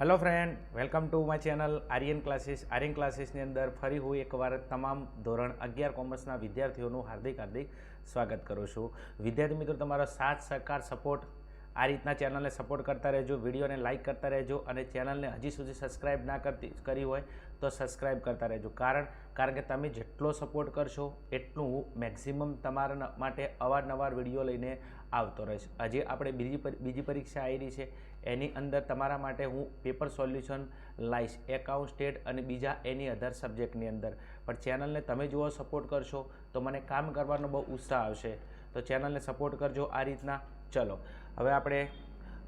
Hello friend welcome to my channel Aryan classes Aryan ક્લાસીસની અંદર ફરી હું એકવાર તમામ ધોરણ અગિયાર કોમર્સના વિદ્યાર્થીઓનું હાર્દિક હાર્દિક સ્વાગત કરું છું. વિદ્યાર્થી મિત્રો, તમારો સાથ, સહકાર સપોર્ટ આ રીતના ચેનલને સપોર્ટ કરતા રહેજો વિડીયોને લાઇક કરતા રહેજો અને ચેનલને હજી સુધી સબસ્ક્રાઇબ ના કરતી કરી હોય તો સબસ્ક્રાઈબ કરતા રહેજો. કારણ કારણ કે તમે જેટલો સપોર્ટ કરશો, એટલું હું મેક્સિમમ તમારા માટે અવારનવાર વીડિયો લઈને આવતો રહીશ. હજી આપણે બીજી બીજી પરીક્ષા આવી છે. એની અંદર તમારા માટે હું પેપર સોલ્યુશન લાઈશ એકાઉન્ટ સ્ટેટ અને બીજા એની અધર સબ્જેક્ટની અંદર. પણ ચેનલને તમે જુઓ સપોર્ટ કરશો, તો મને કામ કરવાનો બહુ ઉત્સાહ આવશે. તો ચેનલને સપોર્ટ કરજો આ રીતના. ચલો, હવે આપણે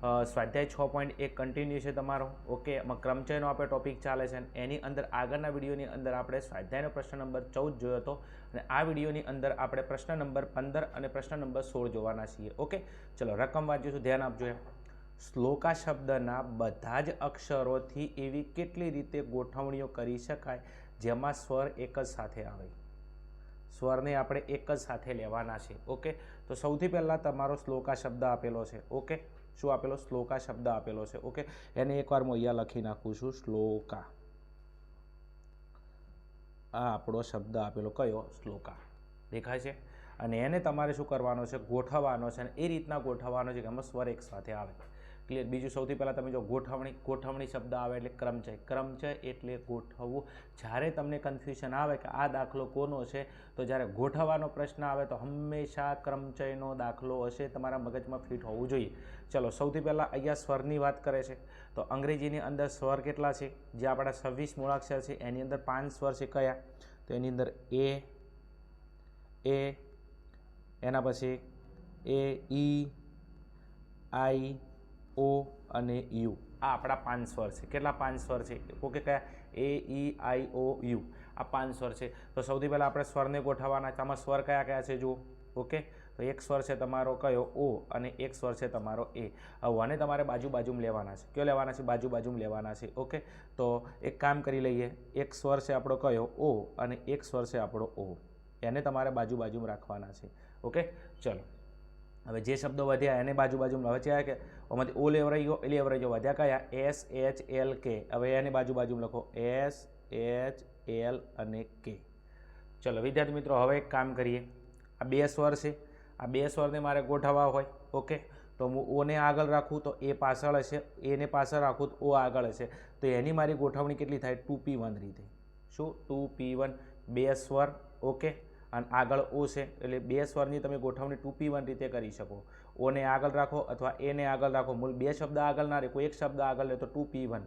સ્વાધ્યાય છ પોઈન્ટ એક કન્ટિન્યુ છે તમારો. ઓકે એમાં ક્રમચયનો આપણે ટોપિક ચાલે છે એની અંદર આગળના વિડીયોની અંદર આપણે સ્વાધ્યાયનો પ્રશ્ન નંબર ચૌદ જોયો હતો અને આ વિડીયોની અંદર આપણે પ્રશ્ન નંબર પંદર અને પ્રશ્ન નંબર સોળ જોવાના છીએ. ઓકે ચલો રકમ વાંચીશું ધ્યાન આપજો એમ. શ્લોકા શબ્દના બધા જ અક્ષરોથી એવી કેટલી રીતે ગોઠવણીઓ કરી શકાય જેમાં સ્વર એક જ સાથે આવે? સ્વરને આપણે એક જ સાથે લેવાના છે. ઓકે તો સૌથી પહેલાં તમારો શ્લોકા શબ્દ આપેલો છે. ઓકે શું આપેલો? શ્લોકા શબ્દ આપેલો છે. ઓકે એને એકવાર હું અહીંયા લખી નાખું છું. શ્લોકા. આ આપણો શબ્દ આપેલો કયો? શ્લોકા. દેખાય છે? અને એને તમારે શું કરવાનો છે? ગોઠવવાનો છે. અને એ રીતના ગોઠવવાનો છે કે એમાં સ્વર એક સાથે આવે. ક્લિયર બીજું સૌથી પહેલાં તમે જો ગોઠવણી ગોઠવણી શબ્દ આવે એટલે ક્રમચય ક્રમચય એટલે ગોઠવવું. જ્યારે તમને કન્ફ્યુઝન આવે કે આ દાખલો કોનો છે, તો જ્યારે ગોઠવવાનો પ્રશ્ન આવે તો હંમેશા ક્રમચયનો દાખલો હશે. તમારા મગજમાં ફિટ હોવું જોઈએ. ચલો, સૌથી પહેલાં અહીંયા સ્વરની વાત કરે છે. તો અંગ્રેજીની અંદર સ્વર કેટલા છે? જે આપણા છવ્વીસ મૂળાક્ષર છે, એની અંદર પાંચ સ્વર છે કયા? તો એની અંદર એ એ, એના પછી એ, ઈ, આઈ ઓ અને યુ. આ આપણા પાંચ સ્વર છે. કેટલા પાંચ સ્વર છે? ઓકે, કયા? A, E, I, O, U. આ પાંચ સ્વર છે. તો સૌથી પહેલાં આપણે સ્વરને ગોઠવવાના આમાં સ્વર કયા કયા છે, જુઓ. ઓકે? તો એક સ્વર છે તમારો કયો? ઓ અને એક સ્વર છે તમારો એ. હવે આને તમારે બાજુ બાજુમાં લેવાના છે. કયો લેવાના છે? બાજુ બાજુમાં લેવાના છે. ઓકે? તો એક કામ કરી લઈએ. એક સ્વર છે આપણો કયો? ઓ અને એક સ્વર છે આપણો ઓ. એને તમારે બાજુ બાજુમાં રાખવાના છે. ઓકે? ચલો. હવે જે શબ્દો વધ્યા એને બાજુ બાજુમાં વચ્યા કે આમાંથી ઓ લેવરાઈ ગયો લેવરાઈ ગયો, વધ્યા કયા? એસ એચ એલ કે હવે એને બાજુ બાજુમાં લખો. એસ એચ એલ અને કે ચલો, વિદ્યાર્થી મિત્રો, હવે એક કામ કરીએ. આ બે સ્વર છે. આ બે સ્વરને મારે ગોઠવવા હોય, ઓકે? તો હું ઓને આગળ રાખું તો એ પાછળ હશે, એને પાછળ રાખું તો ઓ આગળ હશે. તો એની મારી ગોઠવણી કેટલી થાય? ટુ પી વન રીતે. શું? ટુ પી વન, બે સ્વર, ઓકે? અને આગળ ઓ છે, એટલે બે સ્વરની તમે ગોઠવણી ટુ પી વન રીતે કરી શકો. ઓને આગળ રાખો અથવા એને આગળ રાખો. મૂળ બે શબ્દ આગળ ના રહે, કોઈ એક શબ્દ આગળ લે તો ટુ પી વન.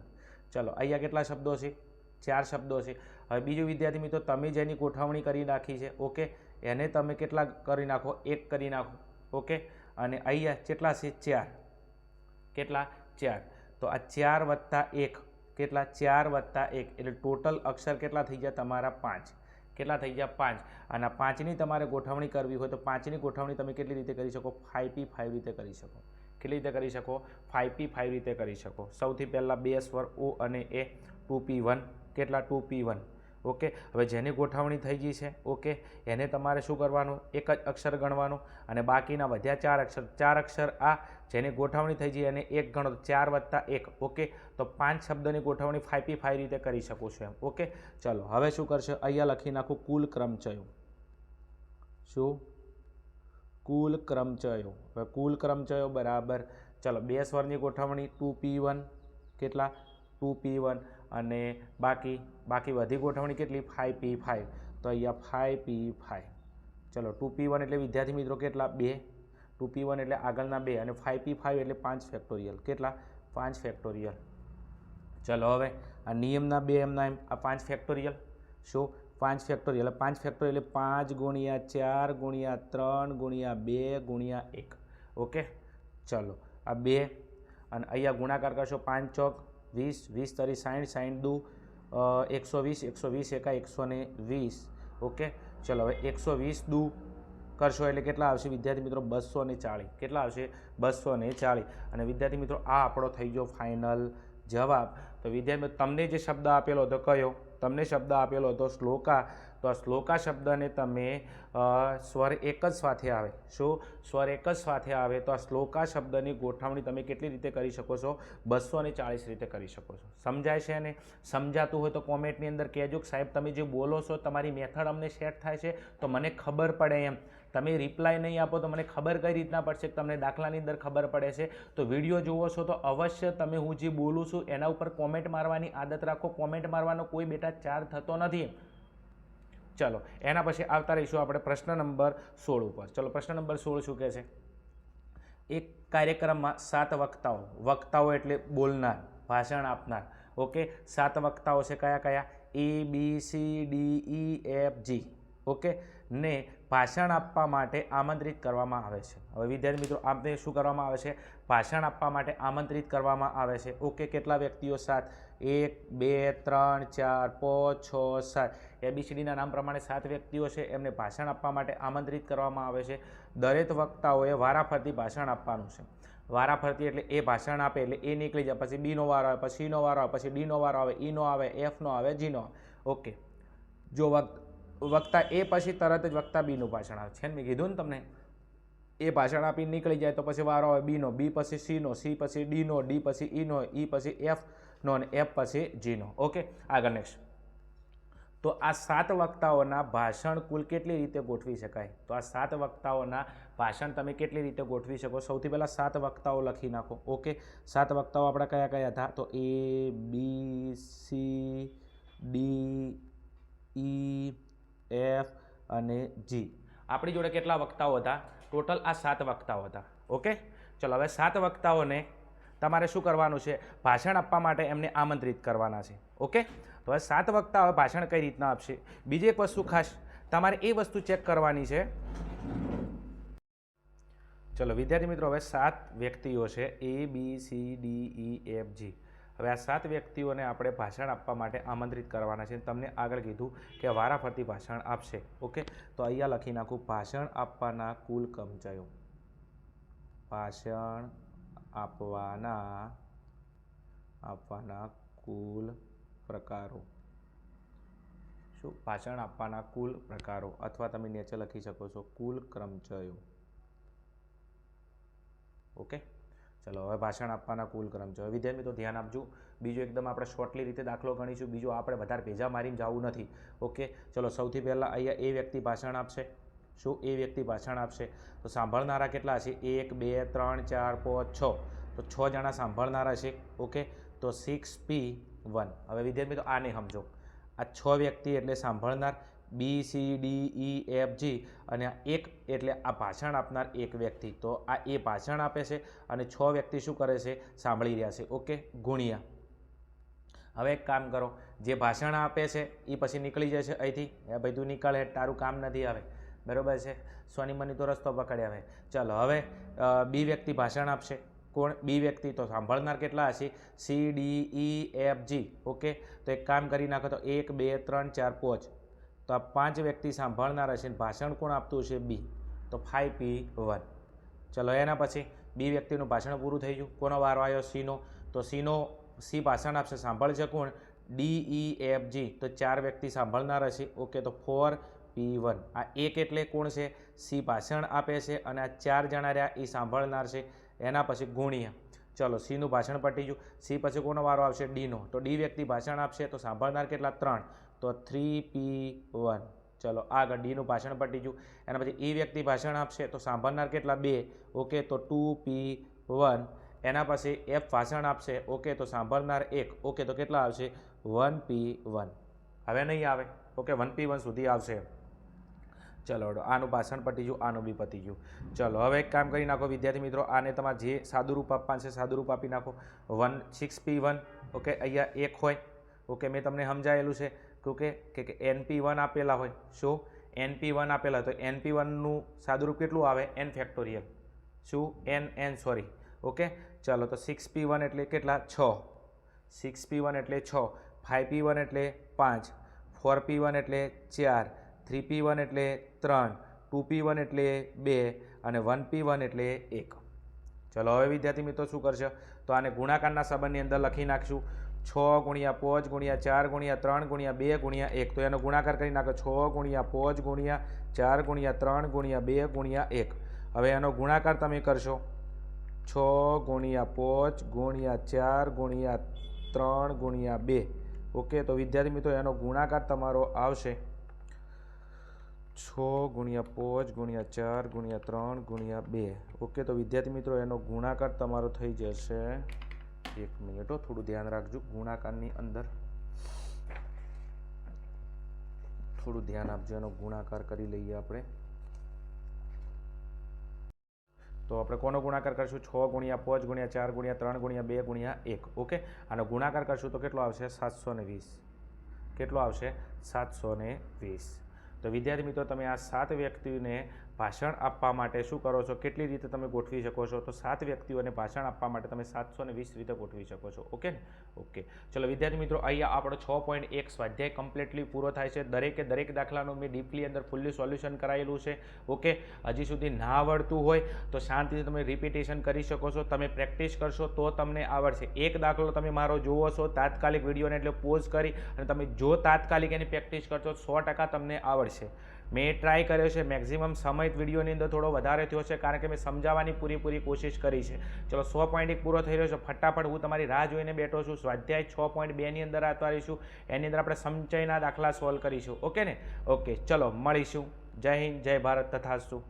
ચલો, અહીંયા કેટલા શબ્દો છે? ચાર શબ્દો છે. હવે બીજું વિદ્યાર્થી મિત્રો, તમે જેની ગોઠવણી કરી નાખી છે, ઓકે? એને તમે કેટલા કરી નાખો? એક કરી નાખો, ઓકે? અને અહીંયા કેટલા છે? ચાર. કેટલા? ચાર. તો આ ચાર વત્તા એક. કેટલા? ચાર વત્તા એક. એટલે ટોટલ અક્ષર કેટલા થઈ ગયા? તમારા પાંચ. કેટલા થઈ ગયા? પાંચ. અને પાંચની તમારે ગોઠવણી કરવી હોય તો પાંચની ગોઠવણી તમે કેટલી રીતે કરી શકો? ફાઈવ પી ફાઈવ રીતે કરી શકો. કેટલી રીતે કરી શકો? ફાઈવ પી ફાઈવ રીતે કરી શકો. સૌથી પહેલાં બે સ્વર ઓ અને એ ટુ પી વન. કેટલા? Two P one. ઓકે? હવે જેની ગોઠવણી થઈ ગઈ છે, ઓકે? એને તમારે શું કરવાનું? એક જ અક્ષર ગણવાનું અને બાકીના વધ્યા ચાર અક્ષર. ચાર અક્ષર આ જેની ગોઠવણી થઈ ગઈ એને એક ગણો ચાર વત્તા એક, ઓકે? તો પાંચ શબ્દની ગોઠવણી ફાઈવ પી રીતે કરી શકું છું એમ, ઓકે? ચલો, હવે શું કરશે? અહીંયા લખી નાખું કુલ ક્રમચયો. શું? કુલ ક્રમચયો. હવે કુલ ક્રમચયો બરાબર. ચલો, બે સ્વરની ગોઠવણી, ટુ પી વન, કેટલા? Two P one. અને બાકી બાકી વધી ગોઠવણી કેટલી? ફાઇવ પી ફાઇવ તો અહીંયા ફાઇવ પી ફાઇવ ચલો ટુ પી વન એટલે વિદ્યાર્થી મિત્રો કેટલા? બે. ટુ પી વન એટલે આગળના બે અને ફાઇવ પી ફાઇવ એટલે પાંચ ફેક્ટોરિયલ કેટલા? પાંચ ફેક્ટોરિયલ ચલો હવે, આ નિયમના બે એમના એમ, આ પાંચ ફેક્ટોરિયલ શું? પાંચ ફેક્ટોરિયલ પાંચ ફેક્ટોરિયલ એટલે પાંચ ગુણ્યા ચાર ગુણ્યા ત્રણ ગુણ્યા બે ગુણ્યા એક. ઓકે? ચલો, આ બે. અને અહીંયા ગુણાકાર કરશો પાંચ ચોક. વીસ વીસ તરી સાઠ સાઠ દુ એકસો વીસ એકસો વીસ એકા એકસો ને વીસ. ઓકે? ચલો, હવે એકસો વીસ દુ કરશો એટલે કેટલા આવશે? વિદ્યાર્થી મિત્રો, બસો ને ચાળીસ. કેટલા આવશે? બસો ને ચાળીસ. અને વિદ્યાર્થી મિત્રો, આ આપણો થઈ ગયો ફાઇનલ જવાબ. તો વિદ્યાર્થી તમને જે શબ્દ આપેલો હતો, કયો? તમને શબ્દ આપેલો હતો શ્લોકા, તો આ શ્લોકા શબ્દને તમે સ્વર એક જ સાથે આવે. શું? સ્વર એક જ સાથે આવે તો આ શ્લોકા શબ્દની ગોઠવણી તમે કેટલી રીતે કરી શકો છો? બસો ને ચાળીસ રીતે કરી શકો છો. સમજાય છે ને? સમજાતું હોય તો કોમેન્ટની અંદર કહેજો કે સાહેબ, તમે જે બોલો છો, તમારી મેથડ અમને સેટ થાય છે, તો મને ખબર પડે એમ. તમે રિપ્લાય નહીં આપો તો મને ખબર કઈ રીતના પડશે, તમને દાખલાની અંદર ખબર પડે છે. તો વીડિયો જુઓ છો તો અવશ્ય તમે હું જે બોલું છું એના ઉપર કોમેન્ટ મારવાની આદત રાખો. કોમેન્ટ મારવાનો કોઈ બેટા ચાર્જ થતો નથી. ચલો, એના પછી આવતા રહીશું આપણે પ્રશ્ન નંબર સોળ ઉપર. ચલો, પ્રશ્ન નંબર સોળ શું કહે છે? એક કાર્યક્રમમાં સાત વક્તાઓ. વક્તાઓ એટલે બોલનાર, ભાષણ આપનાર. ઓકે? સાત વક્તાઓ છે કયા કયા? A B C D E F G okay? ને ભાષણ આપવા માટે આમંત્રિત કરવામાં આવે છે. હવે વિદ્યાર્થી મિત્રો, આપને શું કરવામાં આવે છે? ભાષણ આપવા માટે આમંત્રિત કરવામાં આવે છે. ઓકે, કેટલા વ્યક્તિઓ સાત એક, બે, ત્રણ, ચાર, પાંચ, છ, સાત. એબીસીડીના નામ પ્રમાણે સાત વ્યક્તિઓ છે. એમને ભાષણ આપવા માટે આમંત્રિત કરવામાં આવે છે. દરેક વક્તાઓએ વારાફરતી ભાષણ આપવાનું છે. વારાફરતી એટલે એ ભાષણ આપે એટલે એ નીકળી જાય. પછી બીનો વારો આવે, પછી નો વારો આવે, પછી ડીનો વારો આવે, ઈનો આવે, એફનો આવે, જીનો ઓકે. જો વક્ત વક્તા એ પછી તરત જ વક્તા બીનું ભાષણ આવે. છે ને મેં કીધું ને તમને? એ ભાષણ આપીને નીકળી જાય તો પછી વારો આવે બીનો. બી પછી સીનો, સી પછી ડીનો, ડી પછી ઈનો, ઈ પછી એફનો અને એફ પછી જીનો. ઓકે? આગળ નેક્સ્ટ તો આ સાત વક્તાઓના ભાષણ કુલ કેટલી રીતે ગોઠવી શકાય? તો આ સાત વક્તાઓના ભાષણ તમે કેટલી રીતે ગોઠવી શકો? સૌથી પહેલાં સાત વક્તાઓ લખી નાખો. ઓકે? સાત વક્તાઓ આપણા કયા કયા હતા? તો A, B, C, D, E F અને જી આપણી જોડે કેટલા વક્તાઓ હતા? ટોટલ આ સાત વક્તાઓ હતા. ઓકે ચલો, હવે સાત વક્તાઓને તમારે શું કરવાનું છે? ભાષણ આપવા માટે એમને આમંત્રિત કરવાના છે. ઓકે તો હવે સાત વક્તાઓ ભાષણ કઈ રીતના આપશે? બીજી એક વસ્તુ ખાસ, તમારે એ વસ્તુ ચેક કરવાની છે. ચલો, વિદ્યાર્થી મિત્રો, હવે સાત વ્યક્તિઓ છે. A B C D E F G હવે આ સાત વ્યક્તિઓને આપણે ભાષણ આપવા માટે આમંત્રિત કરવાના છે. તમને આગળ કીધું કે વારાફરતી ભાષણ આપશે. ઓકે? તો અહીંયા લખી નાખું, ભાષણ આપવાના કુલ કર્મચારીઓ ભાષણ આપવાના આપવાના કુલ પ્રકારો. શું? ભાષણ આપવાના કુલ પ્રકારો. અથવા તમે નીચે લખી શકો છો, કુલ કર્મચારીઓ ઓકે? ચલો, હવે ભાષણ આપવાના કુલ કર્મચારીઓ વિદ્યાર્થી મિત્રો, ધ્યાન આપજો. બીજું એકદમ આપણે શોર્ટલી રીતે દાખલો ગણીશું. બીજું આપણે વધારે ભેજા મારીને જવું નથી. ઓકે? ચલો, સૌથી પહેલાં અહીંયા એ વ્યક્તિ ભાષણ આપશે. શું? એ વ્યક્તિ ભાષણ આપશે. તો સાંભળનારા કેટલા છે એક, બે, ત્રણ, ચાર, પાંચ, છ. તો છ જણા સાંભળનારા છે. ઓકે? તો સિક્સ પી વન હવે વિદ્યાર્થી મિત્રો, આને સમજો. આ છ વ્યક્તિ એટલે સાંભળનાર. B C D E F G અને એક એટલે આ ભાષણ આપનાર એક વ્યક્તિ. તો આ એ ભાષણ આપે છે અને છ વ્યક્તિ શું કરે છે? સાંભળી રહ્યા છે. ઓકે? ગુણ્યા. હવે એક કામ કરો. જે ભાષણ આપે છે એ પછી નીકળી જશે અહીંથી. એ ભાઈ તું નીકળે તારું કામ નથી આવે. બરાબર છે? સોની તો રસ્તો પકડી આવે ચાલો, હવે બી વ્યક્તિ ભાષણ આપશે. કોણ? બી વ્યક્તિ. તો સાંભળનાર કેટલા હશે? C, D, E, F, G. Okay? તો એક કામ કરી નાખો તો એક, બે, ત્રણ, ચાર, પાંચ. તો આ પાંચ વ્યક્તિ સાંભળનાર હશે ભાષણ કોણ આપતું છે બી. તો ફાઈવ પી વન ચલો, એના પછી બી વ્યક્તિનું ભાષણ પૂરું થઈ ગયું. કોનો વારો આવ્યો? સીનો તો સીનો સી ભાષણ આપશે. સાંભળશે કોણ? ડી ઈ એફ જી તો ચાર વ્યક્તિ સાંભળનાર હશે. ઓકે તો ફોર પી વન આ એક એટલે કોણ છે? સી ભાષણ આપે છે અને આ ચાર જણા રહ્યા એ સાંભળનાર છે. એના પછી ગુણ્યા. ચલો સીનું ભાષણ પટી ગયું. સી પછી કોનો વારો આવશે? ડીનો તો ડી વ્યક્તિ ભાષણ આપશે. તો સાંભળનાર કેટલા? ત્રણ. તો થ્રી પી વન ચલો આગળ ડીનું ભાષણ પટી ગયું. એના પછી ઈ વ્યક્તિ ભાષણ આપશે, તો સાંભળનાર કેટલા? બે. ઓકે, તો ટુ પી વન એના પછી એફ ભાષણ આપશે. ઓકે, તો સાંભળનાર એક. ઓકે, તો કેટલા આવશે? વન પી વન હવે નહીં આવે. ઓકે વન પી વન સુધી આવશે. ચલો આનું ભાષણ પતી ગયું, આનું બી પતી ગયું. ચલો, હવે એક કામ કરી નાખો, વિદ્યાર્થી મિત્રો, આને તમારે જે સાદું રૂપ આપવાનું છે સાદું આપી નાખો. One six P one okay, અહીંયા એક હોય. ઓકે, મેં તમને સમજાયેલું છે. કે કે કે એનપી વન આપેલા હોય શું એનપી વન આપેલા તો એનપી વનનું સાદુરૂપ કેટલું આવે એન ફેક્ટોરિયલ શું એન એન સોરી ઓકે ચાલો તો સિક્સ પી વન એટલે કેટલા છ સિક્સ પી વન એટલે છ ફાઇવ પી વન એટલે પાંચ ફોર પી વન એટલે ચાર થ્રી પી વન એટલે ત્રણ ટુ પી વન એટલે બે અને વન પી વન એટલે એક ચલો હવે વિદ્યાર્થી મિત્રો શું કરશે તો આને ગુણાકારના સંબંધની અંદર લખી નાખશું છ ગુણ્યા પાંચ ગુણ્યા ચાર ગુણ્યા ત્રણ ગુણ્યા બે ગુણ્યા એક. તો એનો ગુણાકાર કરી નાખો. છ ગુણ્યા પાંચ ગુણ્યા ચાર ગુણ્યા ત્રણ ગુણ્યા બે ગુણ્યા એક. હવે એનો ગુણાકાર તમે કરશો. છ ગુણ્યા પાંચ ગુણ્યા ચાર ગુણ્યા ત્રણ ગુણ્યા બે. ઓકે તો વિદ્યાર્થી મિત્રો, એનો ગુણાકાર તમારો આવશે. છ ગુણ્યા પાંચ ગુણ્યા ચાર ગુણ્યા ત્રણ ગુણ્યા બે. ઓકે તો વિદ્યાર્થી મિત્રો, એનો ગુણાકાર તમારો થઈ જશે. એક મિનિટ થોડું ધ્યાન રાખજો. ગુણાકારની અંદર થોડું ધ્યાન આપજો, એનો ગુણાકાર કરી લઈએ આપણે. તો આપણે કોનો ગુણાકાર કરશું? છ ગુણ્યા પાંચ ગુણ્યા ચાર ગુણ્યા ત્રણ ગુણ્યા બે ગુણ્યા એક. ઓકે? આનો ગુણાકાર કરશું તો કેટલો આવશે? સાતસો ને વીસ. કેટલો આવશે? સાતસો વીસ. તો વિદ્યાર્થી મિત્રો, તમે આ સાત વ્યક્તિને ભાષણ આપવા માટે શું કરો છો? કેટલી રીતે તમે ગોઠવી શકો છો? તો સાત વ્યક્તિઓને ભાષણ આપવા માટે તમે સાતસો વીસ રીતે ગોઠવી શકો છો. ઓકે ને? ઓકે. ચલો, વિદ્યાર્થી મિત્રો, અહીંયા આપણો છ પોઈન્ટ એક સ્વાધ્યાય કમ્પ્લીટલી પૂરો થાય છે. દરેકે દરેક દાખલાનું મેં ડીપલી અંદર ફૂલ્લી સોલ્યુશન કરાયેલું છે. ઓકે? હજી સુધી ના આવડતું હોય તો શાંતિથી તમે રિપીટેશન કરી શકો છો. તમે પ્રેક્ટિસ કરશો તો તમને આવડશે. એક દાખલો તમે મારો જુઓ છો, તાત્કાલિક વિડીયોને એટલે પોઝ કરી અને તમે જો તાત્કાલિક એની પ્રેક્ટિસ કરશો સો ટકા તમને આવડશે. મેં ટ્રાય કર્યો છે. મેક્ઝિમમ સમય વિડીયોની અંદર થોડો વધારે થયો છે, કારણ કે મેં સમજાવવાની પૂરેપૂરી કોશિશ કરી છે. ચલો, સો પોઈન્ટ એક પૂરો થઈ રહ્યો છે. ફટાફટ હું તમારી રાહ જોઈને બેઠો છું. સ્વાધ્યાય છ પોઈન્ટ બેની અંદર આતવારીશું એની અંદર આપણે સંચયના દાખલા સોલ્વ કરીશું. ઓકે ને? ઓકે ચલો, મળીશું. જય હિન્દ, જય ભારત. તથાસ્તુ